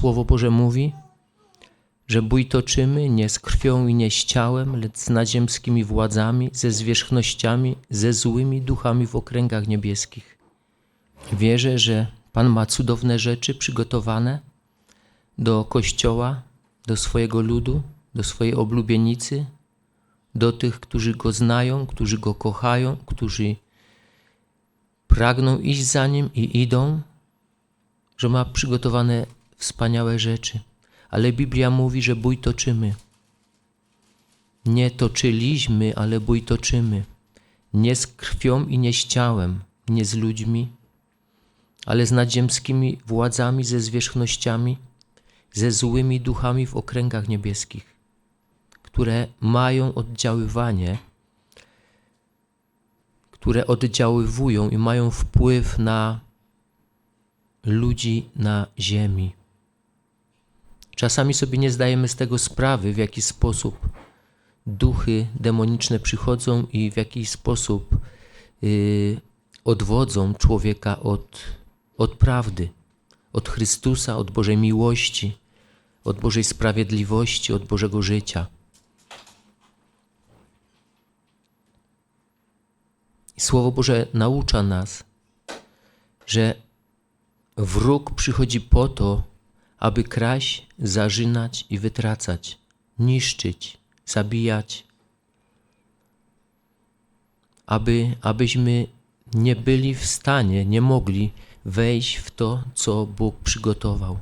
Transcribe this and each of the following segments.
Słowo Boże mówi, że bój toczymy nie z krwią i nie z ciałem, lecz z naziemskimi władzami, ze zwierzchnościami, ze złymi duchami w okręgach niebieskich. Wierzę, że Pan ma cudowne rzeczy przygotowane do Kościoła, do swojego ludu, do swojej oblubienicy, do tych, którzy Go znają, którzy Go kochają, którzy pragną iść za Nim i idą, że ma przygotowane wspaniałe rzeczy. Ale Biblia mówi, że bój toczymy. Nie toczyliśmy, ale bój toczymy. Nie z krwią i nie z ciałem, nie z ludźmi, ale z nadziemskimi władzami, ze zwierzchnościami, ze złymi duchami w okręgach niebieskich, które mają oddziaływanie, które oddziaływują i mają wpływ na ludzi na ziemi. Czasami sobie nie zdajemy z tego sprawy, w jaki sposób duchy demoniczne przychodzą i w jaki sposób yy, odwodzą człowieka od, od prawdy, od Chrystusa, od Bożej miłości, od Bożej sprawiedliwości, od Bożego życia. Słowo Boże naucza nas, że wróg przychodzi po to, aby kraść, zarzynać i wytracać, niszczyć, zabijać, aby, abyśmy nie byli w stanie, nie mogli wejść w to, co Bóg przygotował.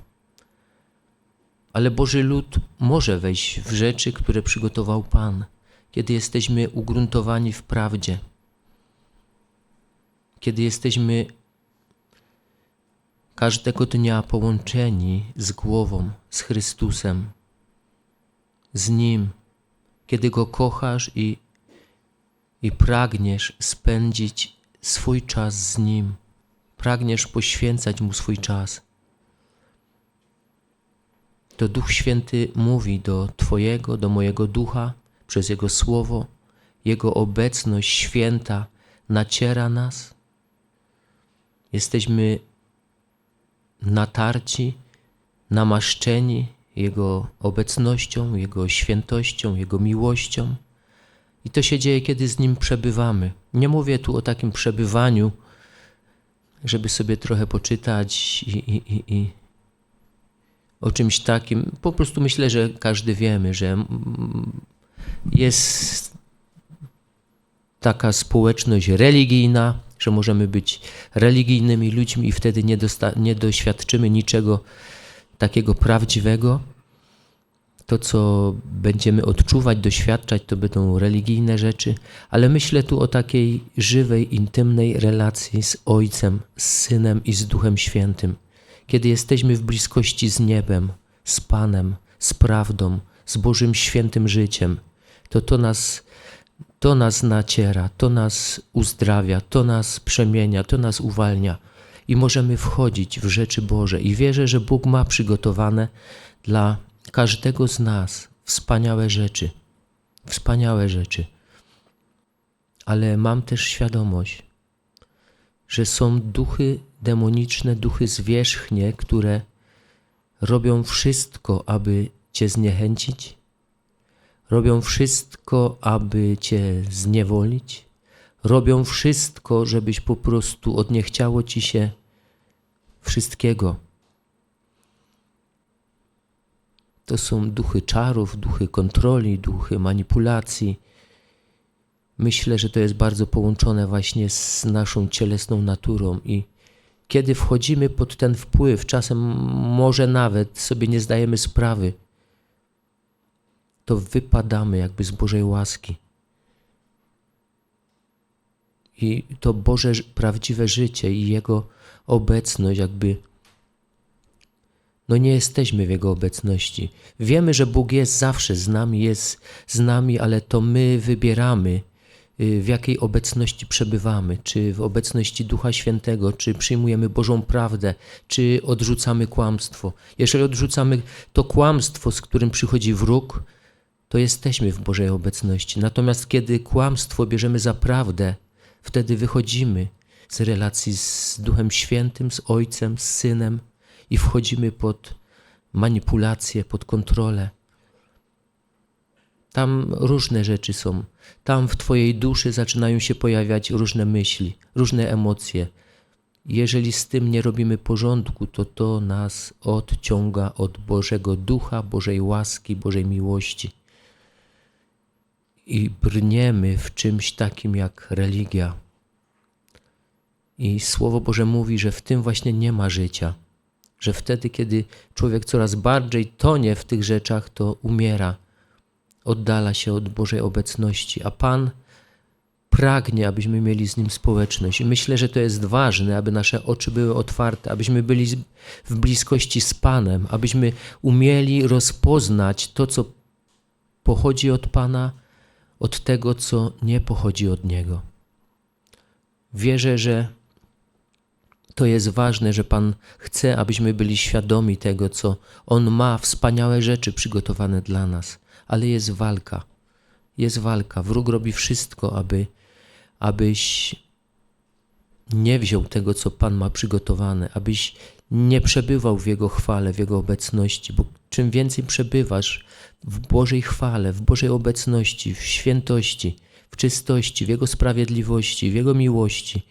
Ale Boży lud może wejść w rzeczy, które przygotował Pan, kiedy jesteśmy ugruntowani w prawdzie, kiedy jesteśmy każdego dnia połączeni z głową, z Chrystusem, z Nim, kiedy Go kochasz i, i pragniesz spędzić swój czas z Nim, pragniesz poświęcać Mu swój czas. To Duch Święty mówi do Twojego, do mojego ducha przez Jego Słowo, Jego obecność święta naciera nas. Jesteśmy natarci, namaszczeni Jego obecnością, Jego świętością, Jego miłością. I to się dzieje, kiedy z Nim przebywamy. Nie mówię tu o takim przebywaniu, żeby sobie trochę poczytać i, i, i, i o czymś takim. Po prostu myślę, że każdy wiemy, że jest taka społeczność religijna, że możemy być religijnymi ludźmi i wtedy nie, nie doświadczymy niczego takiego prawdziwego. To, co będziemy odczuwać, doświadczać, to będą religijne rzeczy, ale myślę tu o takiej żywej, intymnej relacji z Ojcem, z Synem i z Duchem Świętym. Kiedy jesteśmy w bliskości z niebem, z Panem, z prawdą, z Bożym świętym życiem, to to nas to nas naciera, to nas uzdrawia, to nas przemienia, to nas uwalnia i możemy wchodzić w rzeczy Boże. I wierzę, że Bóg ma przygotowane dla każdego z nas wspaniałe rzeczy. Wspaniałe rzeczy. Ale mam też świadomość, że są duchy demoniczne, duchy zwierzchnie, które robią wszystko, aby Cię zniechęcić, robią wszystko, aby cię zniewolić, robią wszystko, żebyś po prostu od nie chciało ci się wszystkiego. To są duchy czarów, duchy kontroli, duchy manipulacji. Myślę, że to jest bardzo połączone właśnie z naszą cielesną naturą i kiedy wchodzimy pod ten wpływ, czasem może nawet sobie nie zdajemy sprawy, to wypadamy jakby z Bożej łaski. I to Boże prawdziwe życie i Jego obecność, jakby. No nie jesteśmy w Jego obecności. Wiemy, że Bóg jest zawsze z nami, jest z nami, ale to my wybieramy, y, w jakiej obecności przebywamy, czy w obecności Ducha Świętego, czy przyjmujemy Bożą prawdę, czy odrzucamy kłamstwo. Jeżeli odrzucamy to kłamstwo, z którym przychodzi wróg, to jesteśmy w Bożej obecności. Natomiast kiedy kłamstwo bierzemy za prawdę, wtedy wychodzimy z relacji z Duchem Świętym, z Ojcem, z Synem i wchodzimy pod manipulację, pod kontrolę. Tam różne rzeczy są. Tam w Twojej duszy zaczynają się pojawiać różne myśli, różne emocje. Jeżeli z tym nie robimy porządku, to to nas odciąga od Bożego Ducha, Bożej łaski, Bożej miłości. I brniemy w czymś takim jak religia. I Słowo Boże mówi, że w tym właśnie nie ma życia. Że wtedy, kiedy człowiek coraz bardziej tonie w tych rzeczach, to umiera, oddala się od Bożej obecności, a Pan pragnie, abyśmy mieli z Nim społeczność. I myślę, że to jest ważne, aby nasze oczy były otwarte, abyśmy byli w bliskości z Panem, abyśmy umieli rozpoznać to, co pochodzi od Pana, od tego, co nie pochodzi od Niego. Wierzę, że to jest ważne, że Pan chce, abyśmy byli świadomi tego, co On ma, wspaniałe rzeczy przygotowane dla nas, ale jest walka. Jest walka. Wróg robi wszystko, aby, abyś nie wziął tego, co Pan ma przygotowane, abyś nie przebywał w Jego chwale, w Jego obecności, bo czym więcej przebywasz w Bożej chwale, w Bożej obecności, w świętości, w czystości, w Jego sprawiedliwości, w Jego miłości,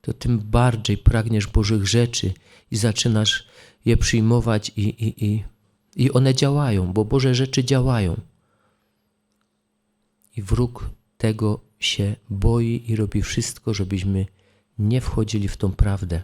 to tym bardziej pragniesz Bożych rzeczy i zaczynasz je przyjmować i, i, i, i one działają, bo Boże rzeczy działają. I wróg tego się boi i robi wszystko, żebyśmy nie wchodzili w tą prawdę.